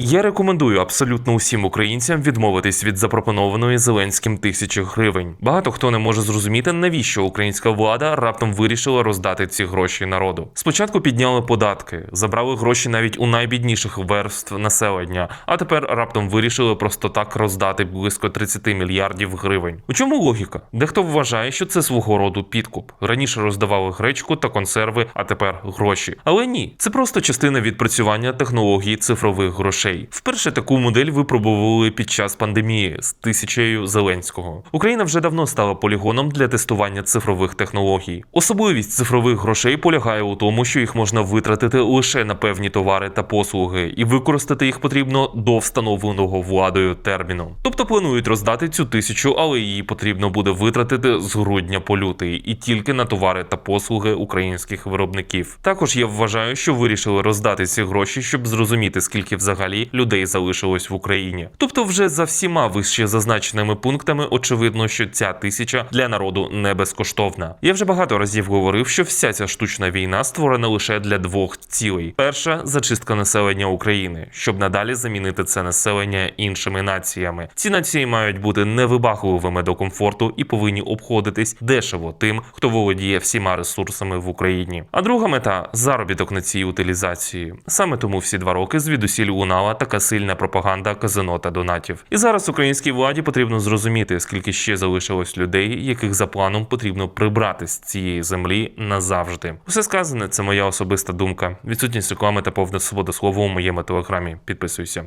Я рекомендую абсолютно усім українцям відмовитись від запропонованої Зеленським тисячі гривень. Багато хто не може зрозуміти, навіщо українська влада раптом вирішила роздати ці гроші народу. Спочатку підняли податки, забрали гроші навіть у найбідніших верств населення, а тепер раптом вирішили просто так роздати близько 30 мільярдів гривень. У чому логіка? Дехто вважає, що це свого роду підкуп. Раніше роздавали гречку та консерви, а тепер гроші. Але ні, це просто частина відпрацювання технології цифрових грошей. Вперше таку модель випробували під час пандемії з тисячею Зеленського. Україна вже давно стала полігоном для тестування цифрових технологій. Особливість цифрових грошей полягає у тому, що їх можна витратити лише на певні товари та послуги, і використати їх потрібно до встановленого владою терміну. Тобто планують роздати цю тисячу, але її потрібно буде витратити з грудня по лютий і тільки на товари та послуги українських виробників. Також я вважаю, що вирішили роздати ці гроші, щоб зрозуміти, скільки взагалі людей залишилось в Україні. Тобто, вже за всіма вище зазначеними пунктами очевидно, що ця тисяча для народу не безкоштовна. Я вже багато разів говорив, що вся ця штучна війна створена лише для двох цілей: перша зачистка населення України, щоб надалі замінити це населення іншими націями. Ці нації мають бути невибагливими до комфорту і повинні обходитись дешево тим, хто володіє всіма ресурсами в Україні. А друга мета заробіток на цій утилізації. Саме тому всі два роки звідусіль лунала така сильна пропаганда казино та донатів. І зараз українській владі потрібно зрозуміти, скільки ще залишилось людей, яких за планом потрібно прибрати з цієї землі назавжди. Усе сказане це моя особиста думка. Відсутність реклами та повна свобода слова у моєму телеграмі. Підписуйся.